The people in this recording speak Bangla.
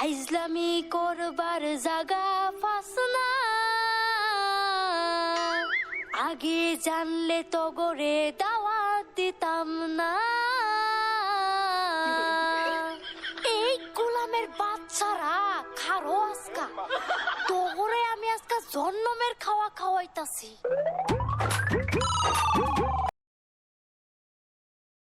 ফাইজলামি করবার জাগা পাস না। আগে জানলে তো গরে দাওয়াত দিতাম না। এই গোলামের বাচ্চারা খারো আজকা। তোরে আমি আজকা জন্মের খাওয়া খাওয়াইতাছি।